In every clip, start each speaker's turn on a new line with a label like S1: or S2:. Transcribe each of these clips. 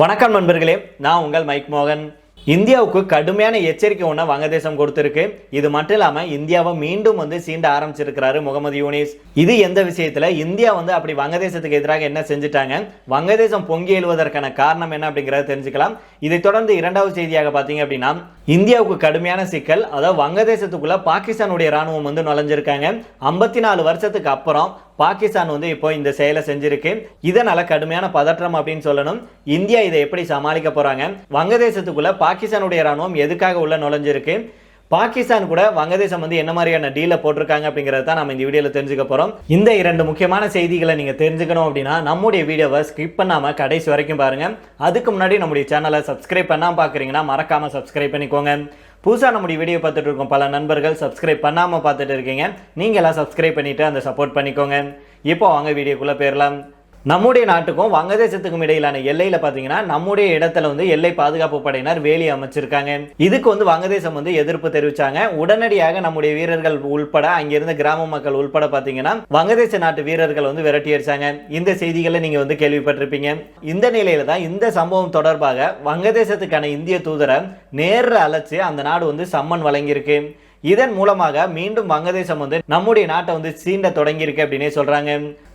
S1: வணக்கம் நண்பர்களே நான் உங்கள் மைக் மோகன். இந்தியாவுக்கு கடுமையான எச்சரிக்கை ஒன்று வங்கதேசம் கொடுத்துருக்கு. இது மட்டும் இல்லாமல் இந்தியாவை மீண்டும் வந்து சீண்ட ஆரம்பிச்சிருக்கிறாரு முகமது யூனிஸ். இது எந்த விஷயத்தில்? இந்தியா வந்து அப்படி வங்கதேசத்துக்கு எதிராக என்ன செஞ்சுட்டாங்க? வங்கதேசம் பொங்கி எழுவதற்கான காரணம் என்ன அப்படிங்கிறத தெரிஞ்சுக்கலாம். இதை தொடர்ந்து இரண்டாவது செய்தியாக பார்த்தீங்க அப்படின்னா இந்தியாவுக்கு கடுமையான சிக்கல் அதாவது வங்கதேசத்துக்குள்ள பாகிஸ்தானுடைய ராணுவம் வந்து நுழைஞ்சிருக்காங்க. ஐம்பத்தி நாலு வருஷத்துக்கு அப்புறம் பாகிஸ்தான் வந்து இப்போ இந்த செயலை செஞ்சிருக்கு. இதனால கடுமையான பதற்றம் அப்படின்னு சொல்லணும். இந்தியா இதை எப்படி சமாளிக்க போறாங்க? வங்கதேசத்துக்குள்ள பாகிஸ்தானுடைய ராணுவம் எதுக்காக உள்ள நுழைஞ்சிருக்கு? பாகிஸ்தான் கூட வங்கதேசம் வந்து என்ன மாதிரியான டீல போட்டிருக்காங்க அப்படிங்கறத தான் நம்ம இந்த வீடியோல தெரிஞ்சுக்க போறோம். இந்த இரண்டு முக்கியமான செய்திகளை நீங்க தெரிஞ்சுக்கணும் அப்படின்னா நம்முடைய வீடியோவை ஸ்கிப் பண்ணாம கடைசி வரைக்கும் பாருங்க. அதுக்கு முன்னாடி நம்முடைய சேனலை சப்ஸ்கிரைப் பண்ணாம பாக்குறீங்கன்னா மறக்காம சப்ஸ்கிரைப் பண்ணிக்கோங்க. புதுசாக நம்முடைய வீடியோ பார்த்துட்டு இருக்கோம் பல நண்பர்கள் சப்ஸ்கிரைப் பண்ணாமல் பார்த்துட்டு இருக்கீங்க. நீங்கள் எல்லாம் சப்ஸ்கிரைப் பண்ணிவிட்டு அந்த சப்போர்ட் பண்ணிக்கோங்க. இப்போ வாங்க வீடியோக்குள்ளே போயிடலாம். நம்முடைய நாட்டுக்கும் வங்கதேசத்துக்கும் இடையிலான எல்லையில பாத்தீங்கன்னா நம்முடைய இடத்துல வந்து எல்லை பாதுகாப்பு படையினர் வேலி அமைச்சிருக்காங்க. இதுக்கு வந்து வங்கதேசம் வந்து எதிர்ப்பு தெரிவிச்சாங்க. உடனடியாக நம்முடைய வீரர்கள் உள்பட அங்கிருந்த கிராம மக்கள் உள்பட பாத்தீங்கன்னா வங்கதேச நாட்டு வீரர்கள் வந்து விரட்டி அடிச்சாங்க. இந்த செய்திகளை நீங்க வந்து கேள்விப்பட்டிருப்பீங்க. இந்த நிலையில தான் இந்த சம்பவம் தொடர்பாக வங்கதேசத்துக்கான இந்திய தூதரை நேரில் அழைச்சு அந்த நாடு வந்து சம்மன் வழங்கியிருக்கு. இதன் மூலமாக மீண்டும் வங்கதேசம் வந்து நம்முடைய நாட்டை வந்து சீண்ட தொடங்கியிருக்கு அப்படின்னே சொல்றாங்க.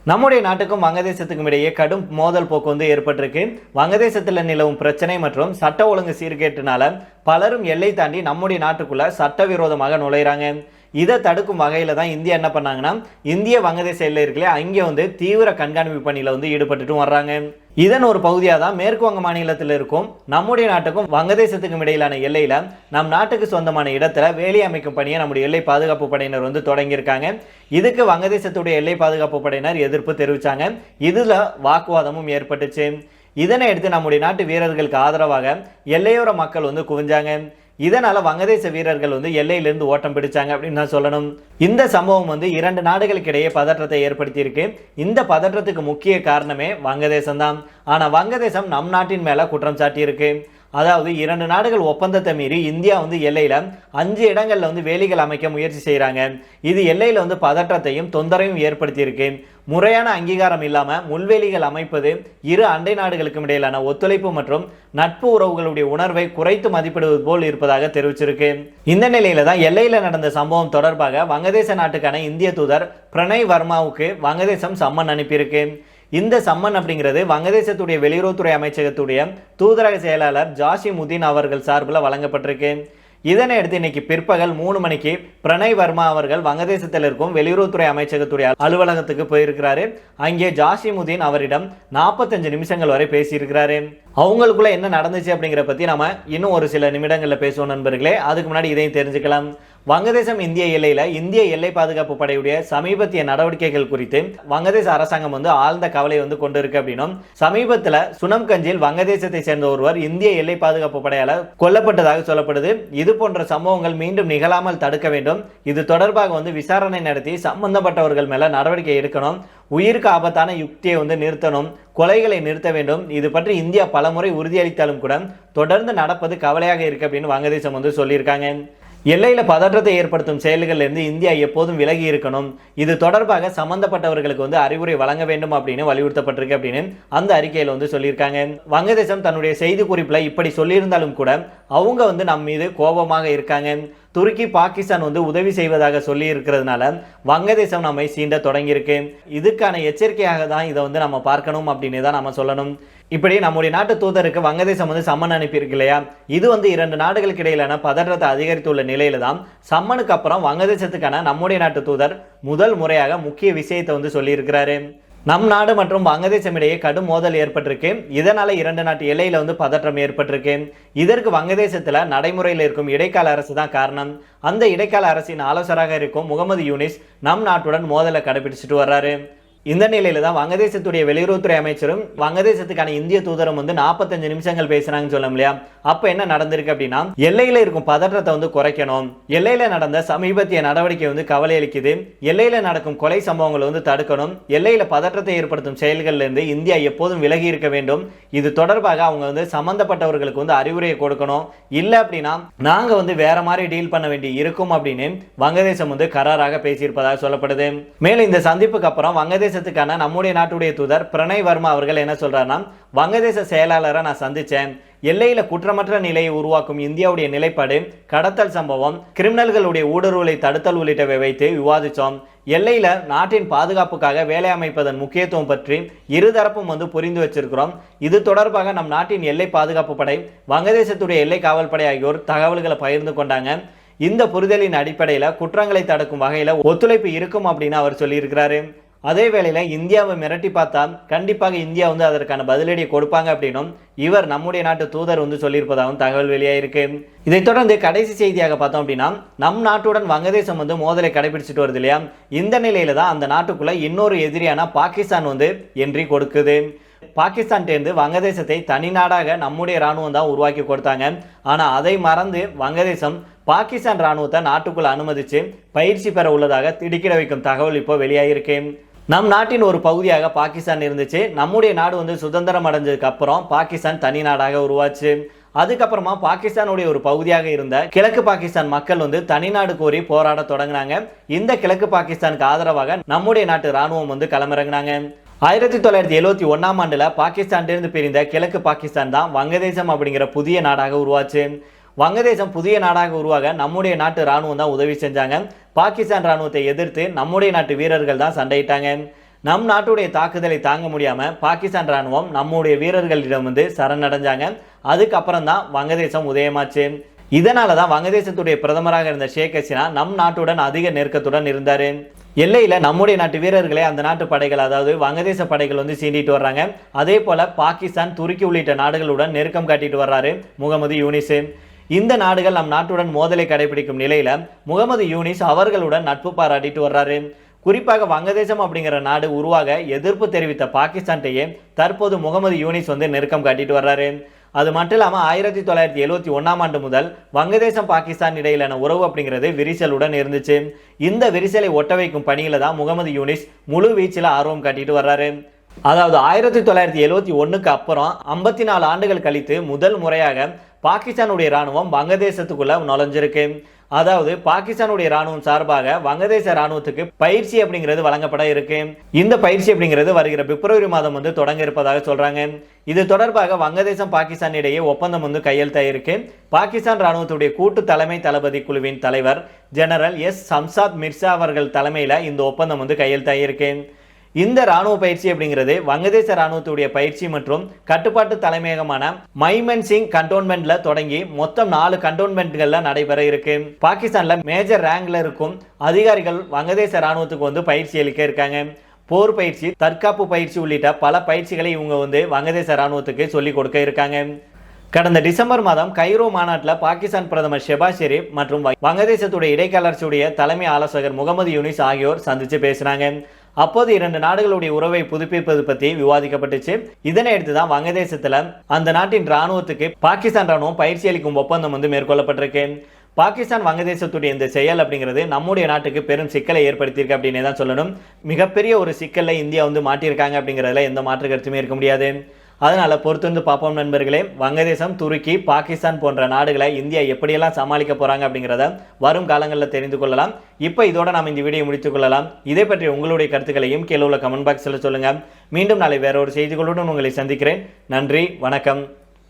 S1: நம்முடைய நாட்டுக்கும் வங்கதேசத்துக்கும் இடையே கடும் மோதல் போக்கு வந்து ஏற்பட்டிருக்கு. வங்கதேசத்தில் நிலவும் பிரச்சனை மற்றும் சட்ட ஒழுங்கு சீர்கேட்டினால பலரும் எல்லை தாண்டி நம்முடைய நாட்டுக்குள்ள சட்டவிரோதமாக நுழையிறாங்க. இதை தடுக்கும் வகையில் தான் இந்தியா என்ன பண்ணாங்கன்னா இந்திய வங்கதேச எல்லை இருக்குல்ல அங்கே வந்து தீவிர கண்காணிப்பு பணியில் வந்து ஈடுபட்டுட்டும் வர்றாங்க. இதன் ஒரு பகுதியாக தான் மேற்கு வங்க மாநிலத்தில் இருக்கும் நம்முடைய நாட்டுக்கும் வங்கதேசத்துக்கும் இடையிலான எல்லையில் நம் நாட்டுக்கு சொந்தமான இடத்துல வேலி அமைக்கும் பணியை நம்முடைய எல்லை பாதுகாப்பு படையினர் வந்து தொடங்கியிருக்காங்க. இதுக்கு வங்கதேசத்துடைய எல்லை பாதுகாப்பு படையினர் எதிர்ப்பு தெரிவித்தாங்க இதில் வாக்குவாதமும் ஏற்பட்டுச்சு. இதனை எடுத்து நம்முடைய நாட்டு வீரர்களுக்கு ஆதரவாக எல்லையோர மக்கள் வந்து குவிஞ்சாங்க. இதனால் வங்கதேச வீரர்கள் வந்து எல்லையிலிருந்து ஓட்டம் பிடிச்சாங்க அப்படின்னு நான் சொல்லணும். இந்த சம்பவம் வந்து இரண்டு நாடுகளுக்கு இடையே பதற்றத்தை ஏற்படுத்தியிருக்கு. இந்த பதற்றத்துக்கு முக்கிய காரணமே வங்கதேசம் தான் ஆனால் வங்கதேசம் நம் நாட்டின் மேலே குற்றம் சாட்டியிருக்கு. அதாவது இரண்டு நாடுகள் ஒப்பந்தத்தை மீறி இந்தியா வந்து எல்லையில் அஞ்சு இடங்களில் வந்து வேலிகள் அமைக்க முயற்சி செய்கிறாங்க இது எல்லையில் வந்து பதற்றத்தையும் தொந்தரவையும் ஏற்படுத்தியிருக்கு. முறையான அங்கீகாரம் இல்லாமல் முள்வேலிகள் அமைப்பது இரு அண்டை நாடுகளுக்கும் இடையிலான ஒத்துழைப்பு மற்றும் நட்பு உறவுகளுடைய உணர்வை குறைத்து மதிப்பிடுவது போல் இருப்பதாக தெரிவிச்சிருக்கு. இந்த நிலையில தான் எல்லையில் நடந்த சம்பவம் தொடர்பாக வங்கதேச நாட்டுக்கான இந்திய தூதர் பிரணய் வர்மாவுக்கு வங்கதேசம் சம்மன் அனுப்பியிருக்கு. இந்த சம்மன் அப்படிங்கிறது வங்கதேசத்துடைய வெளியுறவுத்துறை அமைச்சகத்துடைய தூதரக செயலாளர் ஜாஷிமுதீன் அவர்கள் சார்பில் வழங்கப்பட்டிருக்கு. இதனை அடுத்து இன்னைக்கு பிற்பகல் மூணு மணிக்கு பிரணய் வர்மா அவர்கள் வங்கதேசத்தில் இருக்கும் வெளியுறவுத்துறை அமைச்சகத்துடைய அலுவலகத்துக்கு போயிருக்கிறாரு. அங்கே ஜாஷிமுதீன் அவரிடம் நாற்பத்தஞ்சு நிமிஷங்கள் வரை பேசியிருக்கிறாரு. அவங்களுக்குள்ள என்ன நடந்துச்சு அப்படிங்கிற பத்தி நம்ம இன்னும் ஒரு சில நிமிடங்களில் பேசுவோம் நண்பர்களே. அதுக்கு முன்னாடி இதையும் தெரிஞ்சுக்கலாம். வங்கதேசம் இந்திய எல்லையில் இந்திய எல்லை பாதுகாப்பு படையுடைய சமீபத்திய நடவடிக்கைகள் குறித்து வங்கதேச அரசாங்கம் வந்து ஆழ்ந்த கவலை வந்து கொண்டிருக்கு அப்படின்னும் சமீபத்தில் சுனம்கஞ்சில் வங்கதேசத்தை சேர்ந்த ஒருவர் இந்திய எல்லை பாதுகாப்பு படையால் கொல்லப்பட்டதாக சொல்லப்படுது. இது போன்ற சம்பவங்கள் மீண்டும் நிகழாமல் தடுக்க வேண்டும். இது தொடர்பாக வந்து விசாரணை நடத்தி சம்பந்தப்பட்டவர்கள் மேல நடவடிக்கை எடுக்கணும். உயிருக்கு ஆபத்தான யுக்தியை வந்து நிறுத்தணும். கொலைகளை நிறுத்த வேண்டும். இது பற்றி இந்தியா பலமுறை உறுதியளித்தாலும் கூட தொடர்ந்து நடப்பது கவலையாக இருக்கு அப்படின்னு வங்கதேசம் வந்து சொல்லியிருக்காங்க. எல்லையில் பதற்றத்தை ஏற்படுத்தும் செயல்களில் இருந்து இந்தியா எப்போதும் விலகி இருக்கணும். இது தொடர்பாக சம்பந்தப்பட்டவர்களுக்கு வந்து அறிவுரை வழங்க வேண்டும் அப்படின்னு வலியுறுத்தப்பட்டிருக்கு அப்படின்னு அந்த அறிக்கையில் வந்து சொல்லியிருக்காங்க. வங்கதேசம் தன்னுடைய செய்தி குறிப்பில் இப்படி சொல்லியிருந்தாலும் கூட அவங்க வந்து நம் மீது கோபமாக இருக்காங்க. துருக்கி பாகிஸ்தான் வந்து உதவி செய்வதாக சொல்லி இருக்கிறதுனால வங்கதேசம் நம்மை சீண்ட தொடங்கியிருக்கு. இதுக்கான எச்சரிக்கையாக தான் இதை வந்து நம்ம பார்க்கணும் அப்படின்னு தான் நம்ம சொல்லணும். இப்படி நம்முடைய நாட்டு தூதருக்கு வங்கதேசம் வந்து சம்மன் அனுப்பியிருக்கு இல்லையா? இது வந்து இரண்டு நாடுகளுக்கு இடையிலான பதற்றத்தை அதிகரித்துள்ள நிலையில தான் சம்மனுக்கு அப்புறம் வங்கதேசத்துக்கான நம்முடைய நாட்டு தூதர் முதல் முறையாக முக்கிய விஷயத்தை வந்து சொல்லியிருக்கிறாரு. நம் நாடு மற்றும் வங்கதேசம் இடையே கடும் மோதல் ஏற்பட்டிருக்கு. இதனால இரண்டு நாட்டு எல்லையில வந்து பதற்றம் ஏற்பட்டிருக்கு. இதற்கு வங்கதேசத்துல நடைமுறையில் இருக்கும் இடைக்கால அரசு தான் காரணம். அந்த இடைக்கால அரசின் ஆலோசராக இருக்கும் முகமது யூனிஸ் நம் நாட்டுடன் மோதலை கடைபிடிச்சிட்டு வர்றாரு. இந்த நிலையில தான் வங்கதேசத்துடைய வெளியுறவுத்துறை அமைச்சரும் வங்கதேசத்துக்கான இந்திய தூதரும் வந்து நாற்பத்தஞ்சு நிமிஷங்கள் பேசுனாங்கன்னு சொல்ல இல்லையா? அப்ப என்ன நடந்திருக்கு அப்படின்னா எல்லையில இருக்கும் பதற்றத்தை வந்து குறைக்கணும். எல்லையில நடந்த சமீபத்திய நடவடிக்கை வந்து கவலை அளிக்குது. எல்லையில நடக்கும் கொலை சம்பவங்களை வந்து தடுக்கணும். எல்லையில பதற்றத்தை ஏற்படுத்தும் செயல்கள்ல இருந்து இந்தியா எப்போதும் விலகி இருக்க வேண்டும். இது தொடர்பாக அவங்க வந்து சம்பந்தப்பட்டவர்களுக்கு வந்து அறிவுரையை கொடுக்கணும். இல்ல அப்படின்னா நாங்க வந்து வேற மாதிரி டீல் பண்ண வேண்டி இருக்கும் அப்படின்னு வங்கதேசம் வந்து கராராக பேசியிருப்பதாக சொல்லப்படுது. மேலும் இந்த சந்திப்புக்கு அப்புறம் வங்கதேச வங்கதேசத்துக்கான நம்முடைய நாட்டுடைய தூதர் பிரணய் வர்மா அவர்கள் என்ன சொல்றாருன்னா வங்கதேச செயலாளரை நான் சந்திச்சேன். எல்லையில குற்றமற்ற நிலையை உருவாக்கும் இந்தியாவுடைய நிலைப்பாடு கடத்தல் சம்பவம் கிரிமினல்களுடைய ஊடுருவலை தடுத்தல் உள்ளிட்டவை வைத்து விவாதிச்சோம் எல்லையில நாட்டின் பாதுகாப்புக்காக வேலை அமைப்பதன் முக்கியத்துவம் பற்றி இருதரப்பும் வந்து புரிந்து வச்சிருக்கிறோம். இது தொடர்பாக நம் நாட்டின் எல்லை பாதுகாப்பு படை வங்கதேசத்துடைய எல்லை காவல் படை ஆகியோர் தகவல்களை பகிர்ந்து கொண்டாங்க. இந்த புரிதலின் அடிப்படையில் குற்றங்களை தடுக்கும் வகையில் ஒத்துழைப்பு இருக்கும் அப்படின்னு அவர் சொல்லியிருக்கிறாரு. அதே வேளையில் இந்தியாவை மிரட்டி பார்த்தா கண்டிப்பாக இந்தியா வந்து அதற்கான பதிலடியை கொடுப்பாங்க அப்படின்னும் இவர் நம்முடைய நாட்டு தூதர் வந்து சொல்லியிருப்பதாகவும் தகவல் வெளியாயிருக்கு. இதைத் தொடர்ந்து கடைசி செய்தியாக பார்த்தோம் அப்படின்னா நம் நாட்டுடன் வங்கதேசம் வந்து மோதலை கடைபிடிச்சிட்டு வருது இல்லையா? இந்த நிலையில தான் அந்த நாட்டுக்குள்ள இன்னொரு எதிரியான பாகிஸ்தான் வந்து என்றி கொடுக்குது. பாகிஸ்தான் தேர்ந்து வங்கதேசத்தை தனி நாடாக நம்முடைய ராணுவம் தான் உருவாக்கி கொடுத்தாங்க. ஆனால் அதை மறந்து வங்கதேசம் பாகிஸ்தான் ராணுவத்தை நாட்டுக்குள்ளே அனுமதித்து பயிற்சி பெற உள்ளதாக திடுக்கிட வைக்கும் தகவல் இப்போ வெளியாகிருக்கு நம் நாட்டின் ஒரு பகுதியாக பாகிஸ்தான் இருந்துச்சு. நம்முடைய நாடு வந்து சுதந்திரம் அடைஞ்சதுக்கு அப்புறம் பாகிஸ்தான் தனி நாடாக உருவாச்சு. அதுக்கப்புறமா பாகிஸ்தானுடைய ஒரு பகுதியாக இருந்த கிழக்கு பாகிஸ்தான் மக்கள் வந்து தனிநாடு கோரி போராட தொடங்கினாங்க. இந்த கிழக்கு பாகிஸ்தானுக்கு ஆதரவாக நம்முடைய நாட்டு ராணுவம் வந்து களமிறங்கினாங்க. ஆயிரத்தி தொள்ளாயிரத்தி எழுபத்தி ஒன்றாம் ஆண்டில் பாகிஸ்தான்லேருந்து பிரிந்த கிழக்கு பாகிஸ்தான் தான் வங்கதேசம் அப்படிங்கிற புதிய நாடாக உருவாச்சு. வங்கதேசம் புதிய நாடாக உருவாக நம்முடைய நாட்டு ராணுவம் தான் உதவி செஞ்சாங்க. பாகிஸ்தான் ராணுவத்தை எதிர்த்து நம்முடைய நாட்டு வீரர்கள் தான் சண்டையிட்டாங்க. நம் நாட்டுடைய தாக்குதலை தாங்க முடியாமல் பாகிஸ்தான் ராணுவம் நம்முடைய வீரர்களிடம் வந்து சரணடைஞ்சாங்க. அதுக்கப்புறம் தான் வங்கதேசம் உதயமாச்சு. இதனால தான் வங்கதேசத்துடைய பிரதமராக இருந்த ஷேக் ஹசீனா நம் நாட்டுடன் அதிக நெருக்கத்துடன் இருந்தார். எல்லையில் நம்முடைய நாட்டு வீரர்களை அந்த நாட்டு படைகள் அதாவது வங்கதேச படைகள் வந்து சீண்டிட்டு வர்றாங்க. அதே போல பாகிஸ்தான் துருக்கி உள்ளிட்ட நாடுகளுடன் நெருக்கம் காட்டிட்டு வர்றாரு முகமது யூனிசு. இந்த நாடுகள் நம் நாட்டுடன் மோதலை கடைபிடிக்கும் நிலையில முகமது யூனிஸ் அவர்களுடன் நட்பு பாராட்டிட்டு வர்றாரு. குறிப்பாக வங்கதேசம் அப்படிங்கிற நாடு உருவாக எதிர்ப்பு தெரிவித்த பாகிஸ்தான்டையே தற்போது முகமது யூனிஸ் வந்து நெருக்கம் காட்டிட்டு வர்றாரு. அது மட்டும் இல்லாமல் ஆயிரத்தி தொள்ளாயிரத்தி எழுபத்தி ஒன்றாம் ஆண்டு முதல் வங்கதேசம் பாகிஸ்தான் இடையிலான உறவு அப்படிங்கிறது விரிசலுடன் இருந்துச்சு. இந்த விரிசலை ஒட்ட வைக்கும் பணியில தான் முகமது யூனிஸ் முழு வீச்சில் ஆர்வம் காட்டிட்டு வர்றாரு. அதாவது ஆயிரத்தி தொள்ளாயிரத்தி எழுபத்தி ஒன்றுக்கு அப்புறம் ஐம்பத்தி நாலு ஆண்டுகள் கழித்து முதல் முறையாக பாகிஸ்தானுடைய ராணுவம் வங்கதேசத்துக்குள்ளே நுழைஞ்சிருக்கு. அதாவது பாகிஸ்தானுடைய ராணுவம் சார்பாக வங்கதேச ராணுவத்துக்கு பயிற்சி அப்படிங்கிறது வழங்கப்பட இருக்கு. இந்த பயிற்சி அப்படிங்கிறது வருகிற பிப்ரவரி மாதம் வந்து தொடங்க இருப்பதாக சொல்றாங்க. இது தொடர்பாக வங்கதேசம் பாகிஸ்தான் இடையே ஒப்பந்தம் வந்து கையெழுத்தாயிருக்கு பாகிஸ்தான் ராணுவத்துடைய கூட்டு தலைமை தளபதி குழுவின் தலைவர் ஜெனரல் எஸ். சம்சாத் மிர்சா அவர்கள் தலைமையில் இந்த ஒப்பந்தம் வந்து கையெழுத்தாயிருக்கு இந்த ராணுவ பயிற்சி அப்படிங்கிறது வங்கதேச ராணுவத்துடைய பயிற்சி மற்றும் கட்டுப்பாட்டு தலைமையகமான மைமன் சிங் கண்டோன்மெண்ட்ல தொடங்கி மொத்தம் நாலு கண்டோன்மெண்ட்கள்ல நடைபெற இருக்கு. பாகிஸ்தான்ல மேஜர் ரேங்க்ல இருக்கும் அதிகாரிகள் வங்கதேச ராணுவத்துக்கு வந்து பயிற்சி அளிக்க இருக்காங்க. போர் பயிற்சி தற்காப்பு பயிற்சி உள்ளிட்ட பல பயிற்சிகளை இவங்க வந்து வங்கதேச ராணுவத்துக்கு சொல்லிக் கொடுக்க இருக்காங்க. கடந்த டிசம்பர் மாதம் கைரோ மாநாட்டில் பாகிஸ்தான் பிரதமர் ஷெபாஸ் ஷெரீப் மற்றும் வங்கதேசத்துடைய இடைக்காலர்ச்சியுடைய தலைமை ஆலோசகர் முகமது யூனிஸ் ஆகியோர் சந்தித்து பேசினாங்க. அப்போது இரண்டு நாடுகளுடைய உறவை புதுப்பிப்பது பற்றி விவாதிக்கப்பட்டுச்சு. இதனை அடுத்து தான் வங்கதேசத்தில் அந்த நாட்டின் ராணுவத்துக்கு பாகிஸ்தான் ராணுவம் பயிற்சி அளிக்கும் ஒப்பந்தம் வந்து மேற்கொள்ளப்பட்டிருக்கு. பாகிஸ்தான் வங்கதேசத்துடைய இந்த செயல் அப்படிங்கிறது நம்முடைய நாட்டுக்கு பெரும் சிக்கலை ஏற்படுத்தியிருக்கு அப்படின்னே தான் சொல்லணும். மிகப்பெரிய ஒரு சிக்கலை இந்தியா வந்து மாட்டியிருக்காங்க அப்படிங்கிறதுல எந்த மாற்று கருத்துமே இருக்க முடியாது. அதனால் பொறுத்து வந்து பார்ப்போம் நண்பர்களே. வங்கதேசம் துருக்கி பாகிஸ்தான் போன்ற நாடுகளை இந்தியா எப்படியெல்லாம் சமாளிக்க போகிறாங்க அப்படிங்கிறத வரும் காலங்களில் தெரிந்து கொள்ளலாம். இப்போ இதோட நாம் இந்த வீடியோ முடித்துக்கொள்ளலாம் இதை பற்றி உங்களுடைய கருத்துக்களையும் கீழே உள்ள கமெண்ட் பாக்ஸில் சொல்லுங்கள் மீண்டும் நாளை வேற ஒரு செய்திகளுடன் உங்களை சந்திக்கிறேன். நன்றி வணக்கம்.